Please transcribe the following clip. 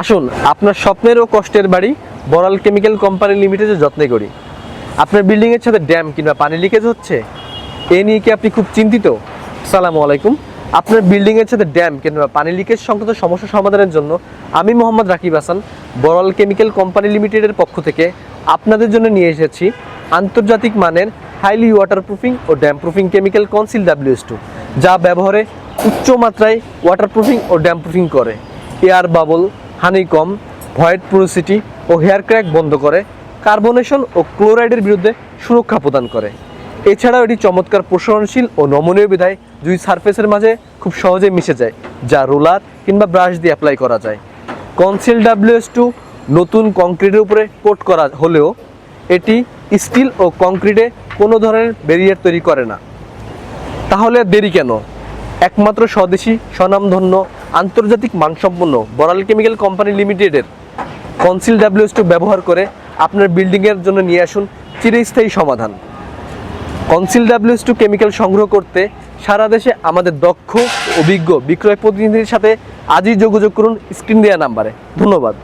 আসুন, আপনার স্বপ্নের ও কষ্টের বাড়ি বরাল কেমিক্যাল কোম্পানি লিমিটেডের যত্নে করি। আপনার বিল্ডিংয়ের সাথে ড্যাম কিংবা পানি লিকেজ হচ্ছে? এ নিয়ে কি আপনি খুব চিন্তিত? সালামু আলাইকুম। আপনার বিল্ডিংয়ের সাথে ড্যাম কিংবা পানি লিকেজ সংক্রান্ত সমস্যা সমাধানের জন্য আমি মোহাম্মদ রাকিব হাসান, বরাল কেমিক্যাল কোম্পানি লিমিটেডের পক্ষ থেকে আপনাদের জন্য নিয়ে এসেছি আন্তর্জাতিক মানের হাইলি ওয়াটারপ্রুফিং ও damp proofing chemical Conseal W S two যা ব্যবহারে উচ্চ মাত্রায় ওয়াটারপ্রুফিং ও ড্যাম প্রুফিং করে। Air bubble honeycomb void porosity ও হেয়ার ক্র্যাক বন্ধ করে, কার্বনেশন ও ক্লোরাইডের বিরুদ্ধে সুরক্ষা প্রদান করে। এছাড়াও এটি চমৎকার প্রসারণশীল ও নমনীয় বিধায় দুই সারফেসের মাঝে খুব সহজে মিশে যায়, যা রোলার কিংবা ব্রাশ দিয়ে অ্যাপ্লাই করা যায়। কনসিল ডাব্লিউএস টু নতুন কংক্রিটের উপরে কোট করা হলেও এটি স্টিল ও কংক্রিটে কোনো ধরনের ব্যারিয়ার তৈরি করে না। তাহলে দেরি কেন? একমাত্র স্বদেশি স্বনামধন্য আন্তর্জাতিক মানসম্পন্ন বরাল কেমিক্যাল কোম্পানি লিমিটেডের কনসিল ডাব্লিউএস টু ব্যবহার করে আপনার বিল্ডিংয়ের জন্য নিয়ে আসুন চিরস্থায়ী সমাধান। কনসিল ডাব্লিউএস টু কেমিক্যাল সংগ্রহ করতে সারা দেশে আমাদের দক্ষ অভিজ্ঞ বিক্রয় প্রতিনিধির সাথে আজই যোগাযোগ করুন স্ক্রিন দেওয়া নাম্বারে। ধন্যবাদ।